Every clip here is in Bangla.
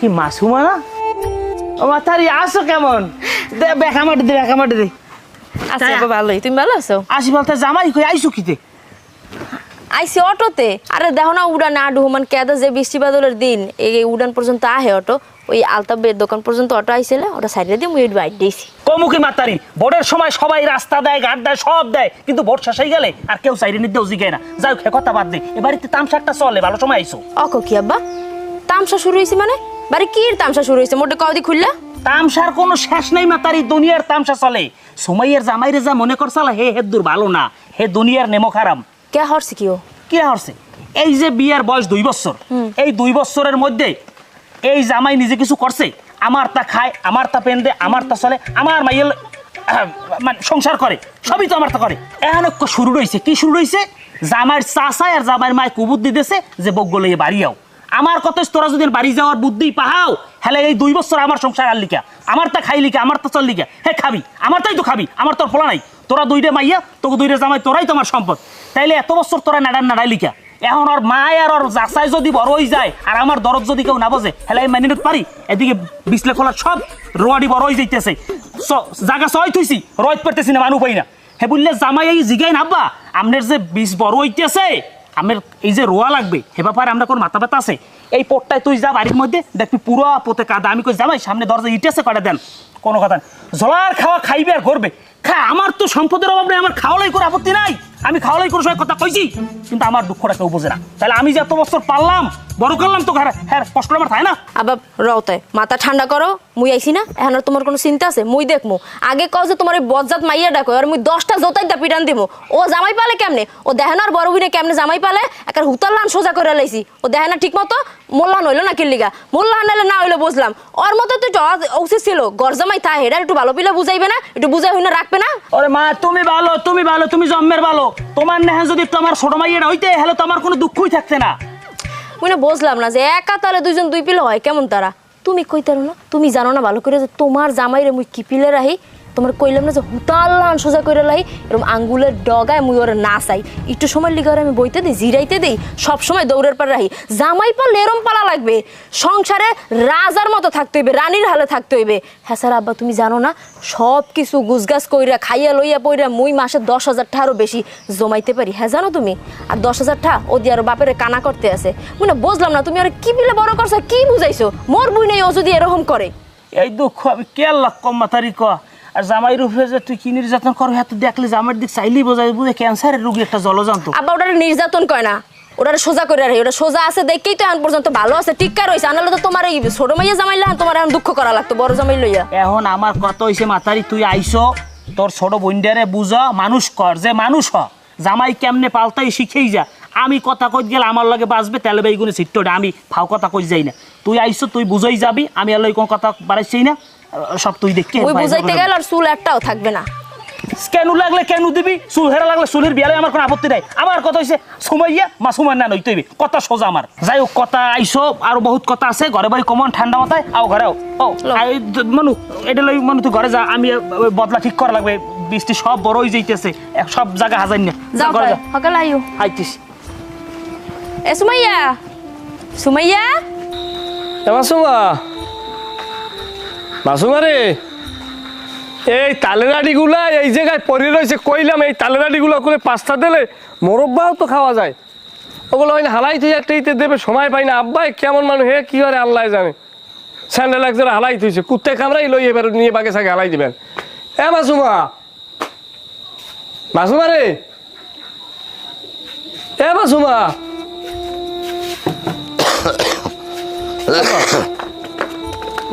কি মাসুমা না? ও মাথারি আসো কেমন? দে বেখা মাটি দে বেখা মাটি দে। আচ্ছা ভালোই তুমি ভালো আছো? আসি বলতে জামাই কই আইসো কিতে? আইসি অটোতে। আরে দেখো না উড়ান আডু হুমান কেদা যে বৃষ্টি বাদলের দিন এই উড়ান পর্যন্ত আহে অটো ওই আলতাবের দোকান পর্যন্ত অটো আইছিল ওটা সাইডে দিয়ে মুই বাইট দিয়েছি। কমুখী মাতারি ভোটের সময় সবাই রাস্তা দেয় ঘাট দেয় সব দেয় কিন্তু ভোট শেষ গেলে আর কেউ সাইডে নিতেও জিগায় না। যাই হোক, কথা বাদ দে। এ বাড়িতে তামসা একটা চলে ভালো সময় আইসো। অক কি আব্বা? তামসা শুরু হয়েছে মানে? বাড়ি কি তামসা শুরু হয়েছে মোটে কদি খুললা। তামসার কোনো শেষ নেই মাতারি দুনিয়ার তামসা চলে। সুমাইয়ের জামাইরে যা মনে করছালা হে হে দূর ভালো না হে দুনিয়ার নেমো খারাম কে হরছে কি কে হরছে? এই যে বিয়ার বয়স দুই বছর এই দুই বছরের মধ্যে এই জামাই নিজে কিছু করছে। আমার তা খায় আমার তা পেন দে আমার তা চলে আমার মাইয়ের আহ, মানে সংসার করে সবই তো আমার তা করে। এখন শুরু রয়েছে কি শুরু রয়েছে জামাইয়ের চাষায় আর জামাইয়ের মায় কুবুদ্ধি দিতেছে যে বগ্য লইয়ে বাড়িয়াও আমার কত তোরা যদি বাড়ি যাওয়ার বুদ্ধি পাহাও, হেলে এই দুই বছর আমার সংসার আর লিখা। আমার তা খাই লিখা, আমার তো চল লিখা। হে, খাবি আমার তাই তো খাবি, আমার তোর ফলা নাই। তোরা দুইটা মাইয়া, তোকে দুইটা জামাই, তোরাই তোমার সম্পদ। তাইলে এত বছর তোরা নাডার নাড়াই লিখা। এখন ওর মায় আর ওর যাচাই যদি বড় হয়ে যায়, আর আমার দরদ যদি কেউ না বোঝে, হেলে আমি মানি পারি? এদিকে বিছলে খোলা সব রোয়াডি বড় হয়ে যাইতেছে। জাগা সয় থুইছি, রয়েত পারতেছি না মানুষ পাই না। হে বললে জামাই এই জিগাই নাব্বা আমনের যে বিষ বড় হইতেছে আমের এই যে রোয়া লাগবে হে ব্যাপারে আমরা কোনো মাথা ব্যথা আছে? এই পোটটায় তুই যা বাড়ির মধ্যে, দেখবি পুরো পোতে কাদা। আমি কই যাবাই সামনে দরজা ইটেছে কটা দেন? কোনো কথা জলার খাওয়া খাইবে আর করবে। খা, আমার তো সম্পদের অভাব নেই, আমার খাওয়ালাই করে আপত্তি নাই। আমি খাওয়ালাই করে সবাই কথা কইছি, কিন্তু আমার দুঃখটা কেউ বোঝে না। তাহলে আমি যে এত বছর পারলাম বড় করলাম তো ঘরে। হ্যাঁ কষ্ট আমার থাকে না। আবার রওতে মাথা ঠান্ডা করো মুই আইছি না। এখন আর তোমার কোনো চিন্তা আছে? মুই দেখমু। আগে কও যে তোমার বজ্জাত মাইয়া ডাকো আর মুই দশটা জোতাই দা পিটান দিব ও জামাই পালে কেমনে? ও দেখে না আর বড় বিনে কেমনে জামাই পালে? একার হুতার লান সোজা করে লাইছি। ও দেখে না ঠিক মতো মোল্লান হইল না কিল্লিগা মোল্লান হইলে না হইল বুঝলাম। ওর মতো তো একটু উচিত ছিল। গর জামাই তা হেডার একটু ভালো পিলা বুঝাইবে না? একটু বুঝাই হইনা রাখবে না? ওরে মা তুমি ভালো তুমি ভালো তুমি জন্মের ভালো। তোমার নেহে যদি তোমার ছোট মাইয়েরা হইতে হলে তোমার কোনো দুঃখই থাকতে না। মুই না বুঝলাম না যে একা তালে দুইজন দুই পিলে হয়, কেমন তারা? তুমি কইতারো না? তুমি জানো না ভালো করে যে তোমার জামাইরে মুই কি পিলে রাহি? তোমার কইলাম না যে হুতাল্লান সোজা করে লাই এরকম আঙ্গুলের ডগায় মুই ওরা না চাই। একটু সময় লিগে আমি বইতে দিই, জিরাইতে দিই, সবসময় দৌড়ের পর রাহি। জামাই পাল এরম পালা লাগবে। সংসারে রাজার মতো থাকতে হইবে রানীর হালে থাকতে হইবে। হ্যাঁ স্যার আব্বা তুমি জানো না সব কিছু গুজগাছ কইরা খাইয়া লইয়া পইরা মুই মাসে দশ হাজার টাকারও বেশি জমাইতে পারি। হ্যাঁ জানো তুমি? আর দশ হাজার টাকা ও দিয়ে আরও বাপের কানা করতে আছে। মুই না বুঝলাম না তুমি আর কি বিলে বড় করছ কি বুঝাইছো? মোর বুই নেই ও যদি এরকম করে। এই দুঃখ আমি কে লাগ কম মাতারি ক আর জামাই রূপে যে তুই কি নির্যাতন করো হ্যাঁ তুই দেখলে জামাইয়ের দিক চাইলেই বোঝাই বুঝে ক্যান্সারের রোগী একটা জলজান্ত? আব্বা ওটারে নির্যাতন কয় না। ওটারে সোজা করে রাখি ওটা সোজা আছে দেখেই তো এখন পর্যন্ত ভালো আছে টিক্কা রয়েছে। আনালে তো তোমার এই ছোট মাইয়া জামাইলে তোমার এখন দুঃখ করা লাগতো বড় জামাই লইয়া। এখন আমার কত হইছে মাতারি তুই আইসো তোর ছোট বইন্ডারে বুঝা মানুষ কর যে মানুষ হ জামাই কেমনে পাল্টাই শিখেই যা। আমি কথা কই গেলে আমার লগে বাঁচবে তেলে বেগুনে সিট্টোটা আমি ফাও কথা কই যাই না। তুই আইসো তুই বুঝাই যাবি আমি আর লই কোনো কথা বাড়াইছি না সব তুই দেখতে ওই বুঝাইতে গেলে আর চুল একটাও থাকবে না। কেন লাগলে কেন দিবি? চুল হেরা লাগলে চুলের বিয়ালে আমার কোনো আপত্তি নাই। আমার কথা হইছে সুমাইয়া মা সুমার না নইতে হইবে। কথা সোজা আমার। যাই হোক কথা আইসো আর বহুত কথা আছে। ঘরে বাড়ি কমন ঠান্ডা মাথায় আও ঘরে আও। ও মানু এটা লই মানু তুই ঘরে যা। আমি বদলা ঠিক করা লাগবে। বৃষ্টি সব বড় হয়ে যাইতেছে। সব জায়গা হাজার না। যাও ঘরে যা। সকালে আইও। আইতিস। এ সুমাইয়া! সুমাইয়া! এ মাসুমা! মাসুমা রে! এই তালেরাডিগুলা এই জায়গায় পড়ে রয়েছে, কইলাম এই তালেরাডিগুলো করে পাস্তা দিলে মোরব্বাও তো খাওয়া যায়। ওগুলো ওই না হালাই তুই একটা ইতে দেবে, সময় পাই না। আব্বাই, কেমন মানুষ, হে, কি করে আল্লাহ জানে। স্যান্ডেল একজোড়া হালাই তুইছে কুত্তে কামড়াই লই এবার নিয়ে বাগে সাগে হালাই দিবেন। এ মাসুমা মাসুমা রে। এ মাসুমা।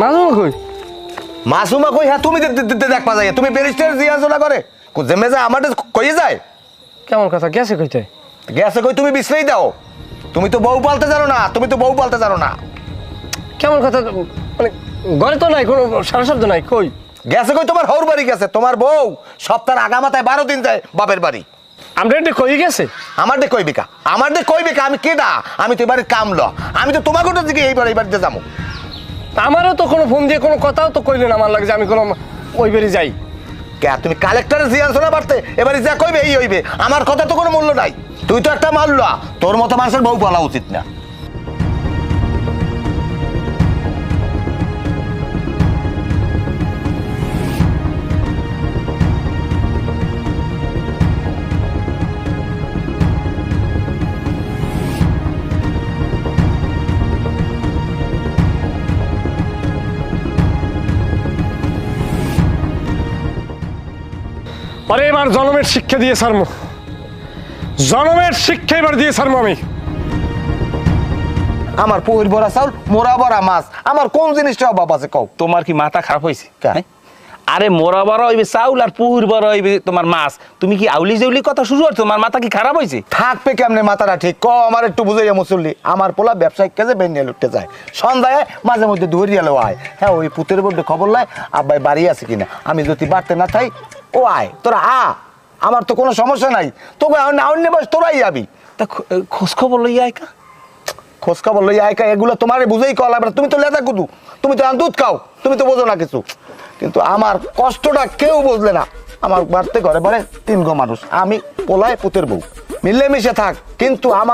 মাসুমা কই? মাসুমা কই হ্যাঁ তুমি দেখবা যায় তুমি ব্যারিস্টার জিজ্ঞাসা করে কো- জেমে যায় আমাদের কইয়ে যায়? কেমন কথা? গেছে কইতে? গেছে কই তুমি বিশ্লেই দাও। তুমি তো বউ পালতে জানো না তুমি তো বউ পালতে জানো না। কেমন কথা? মানে ঘরে তো নাই কোনো সারা শব্দ নাই কই? গেছে কই তোমার হৌর বাড়ি গেছে তোমার বউ সপ্তাহের আগামাতায় বারো দিন যায় বাপের বাড়ি। আমরা এটা কই গেছে? আমার দে কইবিকা আমার দে কইবিকা আমি কেডা? আমি তো এবারে কামল। আমি তো তোমাকে দিকে এইবার এই বাড়িতে যাব। আমারও তো কোনো ফোন দিয়ে কোনো কথাও তো কইলেন আমার লাগে যে আমি কোনো ওই বেরি যাই তুমি কালেক্টরের জিজ্ঞাসা না পারতে এবারে যা কইবে, এই হইবে। আমার কথা তো কোনো মূল্য নাই। তুই তো একটা মাল্লা, তোর মতো মানুষের বউ বলা উচিত না। পরে এবার জনমের শিক্ষা দিয়ে সারমো জনমের শিক্ষা এবার দিয়ে সারমো আমি। আমার পুহির ভরা চাউল মোরা ভরা মাছ। আমার কোন জিনিসটা অভাব আছে কও? তোমার কি মাথা খারাপ হয়েছে? হ্যাঁ? আরে মোরা বড় হইবে চাউল আর পুহুর বড় হইবে তোমার মাছ। তুমি কি আউলি জাউলি কথা শুরু করছ? তোমার মাথা কি খারাপ হয়েছে? থাকবে কেমনে মাথাটা ঠিক? ক আমার একটু বুঝাইয়া মুসল্লি। আমার পোলা ব্যবসায়িক কাজে বেরিয়ে লুটতে যায়। সন্ধ্যায় মাঝে মধ্যে ধরিয়া লো আয় হ্যাঁ ওই পুতের মধ্যে খবর লাই আব্বাই বাড়ি আছে কিনা? আমি যদি বাড়তে না থাই ও আয় তোরা আ আমার তো কোনো সমস্যা নাই। তোকে অন্য বস তোরাই যাবি। তা খোঁজ খবর লইয়া আইকা খোঁজ খবর লই আয় কা এগুলো তোমার বুঝেই কল না। তুমি তো লেদা কুদু তুমি তো দুধ খাও তুমি তো বোঝো না কিছু। কিন্তু আমার কষ্টটা কেউ বুঝলে না। আমার বাড়তে ঘরে বাড়ে তিন গো মানুষ আমি পোলায় পুতের বউ। মিলেমিশে থাক কিন্তু আমার